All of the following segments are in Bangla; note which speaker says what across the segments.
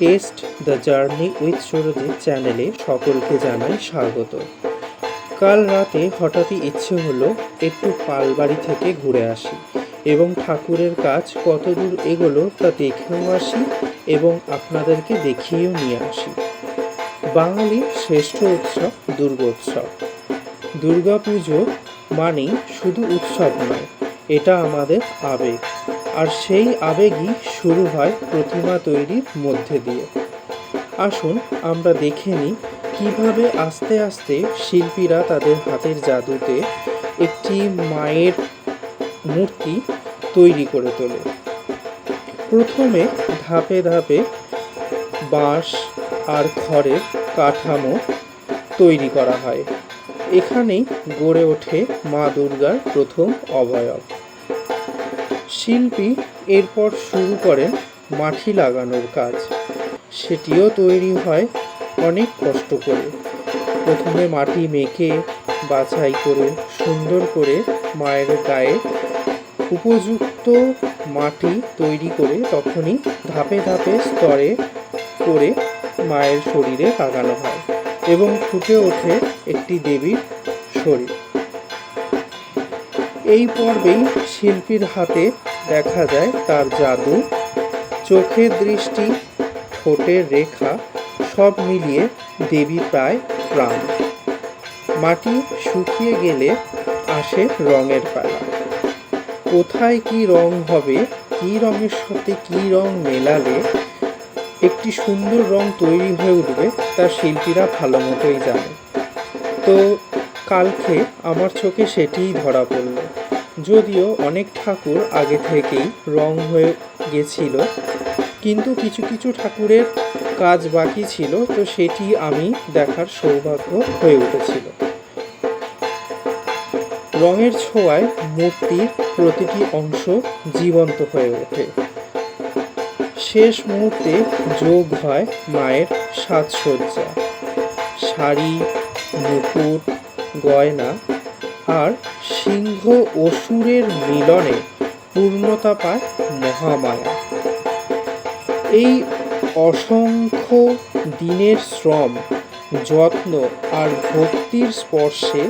Speaker 1: Taste the journey with Surajit চ্যানেলে সকলকে জানাই স্বাগত। কাল রাতে হঠাৎই ইচ্ছে হলো একটু পালবাড়ি থেকে ঘুরে আসি এবং ঠাকুরের কাজ কতদূর এগোলো তা দেখেও আসি এবং আপনাদেরকে দেখিয়েও নিয়ে আসি। বাঙালির শ্রেষ্ঠ উৎসব দুর্গোৎসব দুর্গাপুজো মানেই শুধু উৎসব নয়, এটা আমাদের আবেগ। আর সেই আবেগই শুরু হয় প্রতিমা তৈরির মধ্যে দিয়ে। আসুন আমরা দেখে নিই কীভাবে আস্তে আস্তে শিল্পীরা তাদের হাতের জাদুতে একটি মায়ের মূর্তি তৈরি করে তোলে। প্রথমে ধাপে ধাপে বাঁশ আর খড়ের কাঠামো তৈরি করা হয়। এখানেই গড়ে ওঠে মা দুর্গার প্রথম অবয়ব। শিল্পী এরপর শুরু করেন মাটি লাগানোর কাজ। সেটিও তৈরি হয় অনেক কষ্ট করে। প্রথমে মাটি মেখে, বাছাই করে, সুন্দর করে মায়ের গায়ে উপযুক্ত মাটি তৈরি করে তখনই ধাপে ধাপে স্তরে করে মায়ের শরীরে লাগানো হয় এবং ফুটে ওঠে একটি দেবীর শরীর। এই পর্বেই শিল্পীর হাতে দেখা যায় তার জাদু, চোখের দৃষ্টি, ঠোঁটের রেখা, সব মিলিয়ে দেবী প্রায় প্রাণ। মাটি শুকিয়ে গেলে আসে রঙের পালা। কোথায় কি রং হবে, কি রঙের সাথে কি রং মেলালে, একটি সুন্দর রং তৈরি হয়ে উঠবে তা শিল্পীরা ভালো মতোই জানে। তো কালকে আমার চোখে সেটিই ধরা পড়ল। যদিও অনেক ঠাকুর আগে থেকেই রং হয়ে গেছিল, কিন্তু কিছু কিছু ঠাকুরের কাজ বাকি ছিল, তো সেটি আমি দেখার সৌভাগ্য হয়ে উঠেছিল। রঙের ছোঁয়ায় মূর্তির প্রতিটি অংশ জীবন্ত হয়ে ওঠে। শেষ মুহূর্তে যোগ হয় মায়ের সাজসজ্জা। শাড়ি, মুকুট, গয়না আর সিংহ অসুরের মিলনে পূর্ণতা পায় মহামায়া। এই অসংখ্য দিনের শ্রম, যত্ন আর ভক্তির স্পর্শে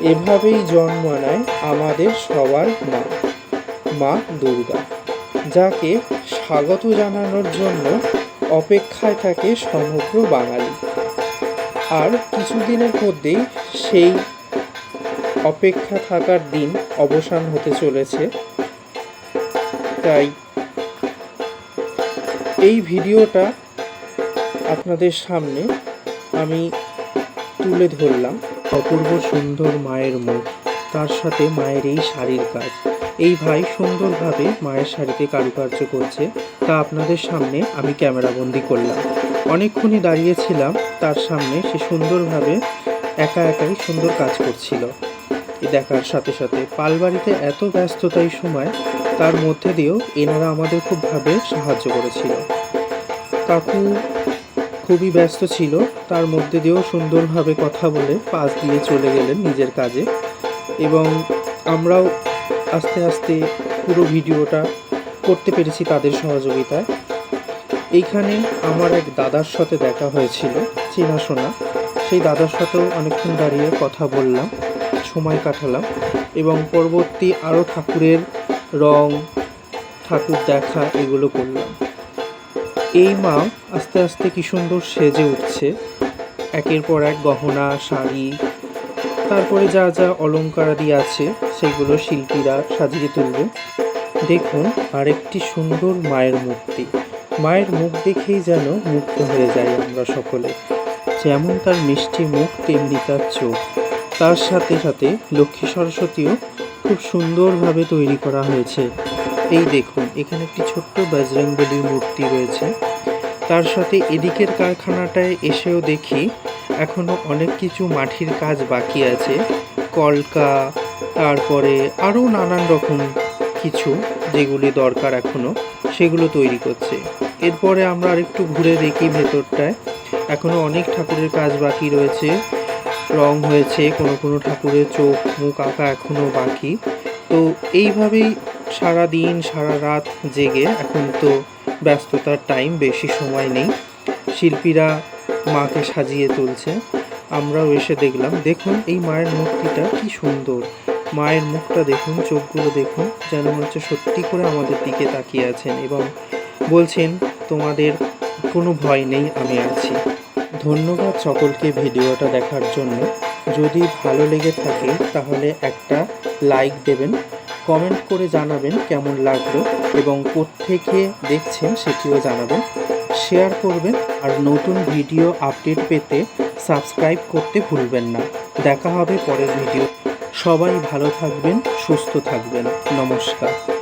Speaker 1: এভাবেই জন্ম নেয় আমাদের সবার মা মা দুর্গা, যাকে স্বাগত জানানোর জন্য অপেক্ষায় থাকে সমগ্র বাঙালি। আর কিছুদিনের মধ্যেই সেই অপেক্ষা থাকার দিন অবসান হতে চলেছে। তাই এই ভিডিওটা আপনাদের সামনে আমি তুলে ধরলাম। অপূর্ব সুন্দর মায়ের মুখ, তার সাথে মায়ের এই শাড়ির কাজ। এই ভাই সুন্দরভাবে মায়ের শাড়িতে কারুকার্য করছে, তা আপনাদের সামনে আমি ক্যামেরাবন্দি করলাম। অনেকক্ষণই দাঁড়িয়েছিলাম, তার সামনে সে সুন্দরভাবে একা একাই সুন্দর কাজ করছিল। দেখার সাথে সাথে পালবাড়িতে এত ব্যস্ততাই সময় তার মধ্যে দিয়েও এনারা আমাদের খুবভাবে সাহায্য করেছিল। কাকু খুবই ব্যস্ত ছিল, তার মধ্যে দিয়েও সুন্দরভাবে কথা বলে পাশ দিয়ে চলে গেলেন নিজের কাজে এবং আমরাও আস্তে আস্তে পুরো ভিডিওটা করতে পেরেছি তাদের সহযোগিতায়। এইখানে আমার এক দাদার সাথে দেখা হয়েছিল চেনাশোনা সেই দাদার সাথেও অনেকক্ষণ দাঁড়িয়ে কথা বললাম। সময় কাটালাম এবং পরবর্তী আরও ঠাকুরের রং, ঠাকুর দেখা এগুলো করলাম। এই মা আস্তে আস্তে কি সুন্দর সেজে উঠছে। একের পর এক গহনা, শাড়ি, তারপরে যা যা অলঙ্কারাদি আছে সেগুলো শিল্পীরা সাজিয়ে তুলবে। দেখুন আরেকটি সুন্দর মায়ের মূর্তি। মায়ের মুখ দেখেই যেন মুগ্ধ হয়ে যাই আমরা সকলে। যেমন তার মিষ্টি মুখ, তেমনি তার চোখ। তার সাথে সাথে লক্ষ্মী সরস্বতীও খুব সুন্দরভাবে তৈরি করা হয়েছে। এই দেখুন, এখানে একটি ছোট্ট বজরংবলির মূর্তি রয়েছে। তার সাথে এদিকের কারখানাটায় এসেও দেখি এখনও অনেক কিছু মাটির কাজ বাকি আছে। কলকা, তারপরে আরও নানান রকম কিছু যেগুলি দরকার এখনও সেগুলো তৈরি করছে। এরপরে আমরা আরেকটু ঘুরে দেখি ভেতরটায়। এখনও অনেক ঠাকুরের কাজ বাকি রয়েছে। রং হয়েছে, কোনো কোনো ঠাকুরের চোখ, মুখ, আঁকা এখনও বাকি। তো এইভাবেই সারা দিন, সারা রাত জেগে এখন তো ব্যস্ততার টাইম বেশি সময় নেই। শিল্পীরা মাকে সাজিয়ে তুলছে। আমরাও এসে দেখলাম, দেখুন এই মায়ের মূর্তিটা কি সুন্দর। মায়ের মুখটা দেখুন, চোখগুলো দেখুন, যেন হচ্ছে সত্যি করে আমাদের দিকে তাকিয়ে আছেন এবং বলছেন, তোমাদের কোনো ভয় নেই, আমি আছি। ধন্যবাদ সকলকে ভিডিওটা দেখার জন্য। যদি ভালো লেগে থাকে, তাহলে একটা লাইক দেবেন, কমেন্ট করে জানাবেন কেমন লাগল এবং কোত্থেকে দেখছেন সেটিও জানাবেন। শেয়ার করবেন আর নতুন ভিডিও আপডেট পেতে সাবস্ক্রাইব করতে ভুলবেন না। দেখা হবে পরের ভিডিও। সবাই ভালো থাকবেন, সুস্থ থাকবেন। নমস্কার।